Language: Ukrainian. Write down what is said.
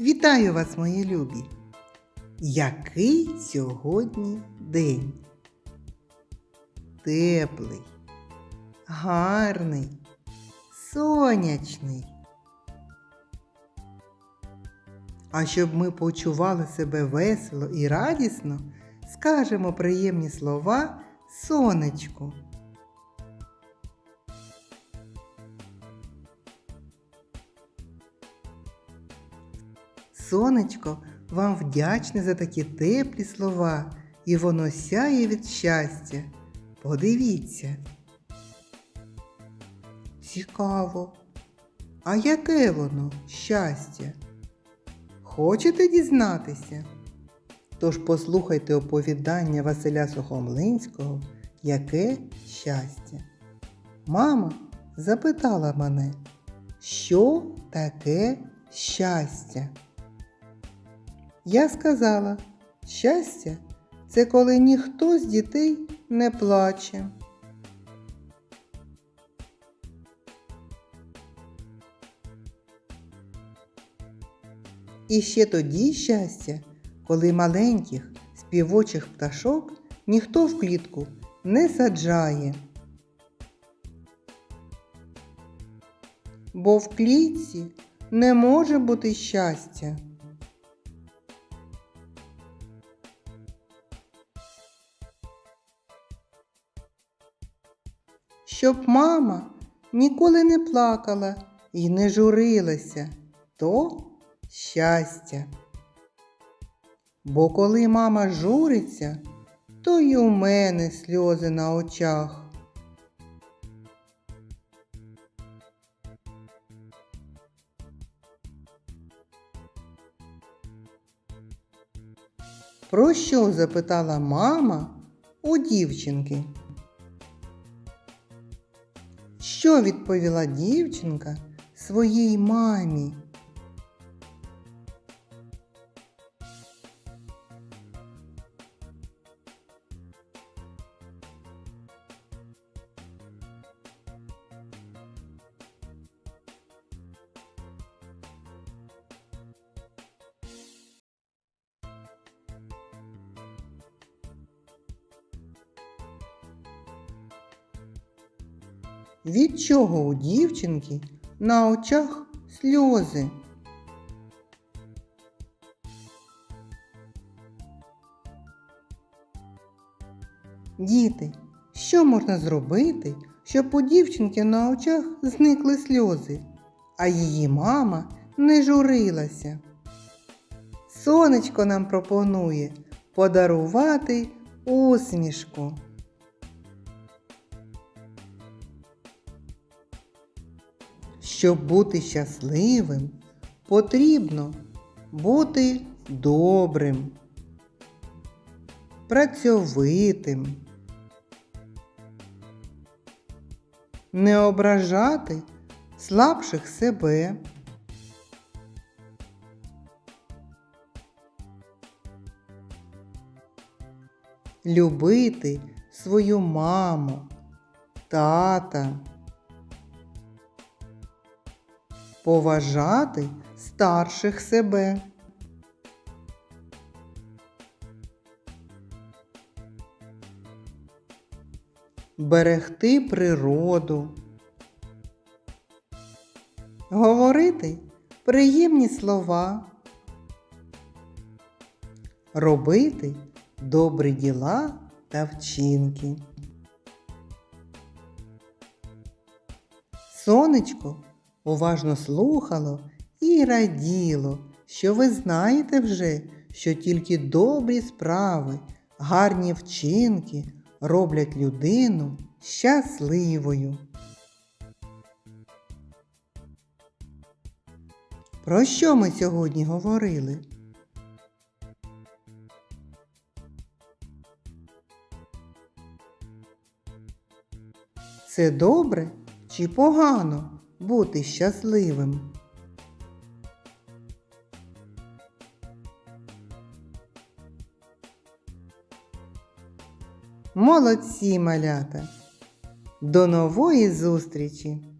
Вітаю вас, мої любі! Який сьогодні день? Теплий, гарний, сонячний. А щоб ми почували себе весело і радісно, скажемо приємні слова сонечку. Сонечко вам вдячне за такі теплі слова, і воно сяє від щастя. Подивіться. Цікаво. А яке воно щастя? Хочете дізнатися? Тож послухайте оповідання Василя Сухомлинського Яке щастя. Мама запитала мене, що таке щастя? Я сказала, щастя це коли ніхто з дітей не плаче. І ще тоді щастя, коли маленьких співочих пташок ніхто в клітку не саджає. Бо в клітці не може бути щастя. Щоб мама ніколи не плакала і не журилася, то щастя. Бо коли мама журиться, то й у мене сльози на очах. Про що запитала мама у дівчинки? Що відповіла дівчинка своїй мамі? Від чого у дівчинки на очах сльози? Діти, що можна зробити, щоб у дівчинки на очах зникли сльози, а її мама не журилася? Сонечко нам пропонує подарувати усмішку. Щоб бути щасливим, потрібно бути добрим, працьовитим, не ображати слабших себе. Любити свою маму, тата. Поважати старших себе. Берегти природу. Говорити приємні слова. Робити добрі діла та вчинки. Сонечко уважно слухало і раділо, що ви знаєте вже, що тільки добрі справи, гарні вчинки роблять людину щасливою. Про що ми сьогодні говорили? Це добре чи погано бути щасливим? Молодці малята! До нової зустрічі!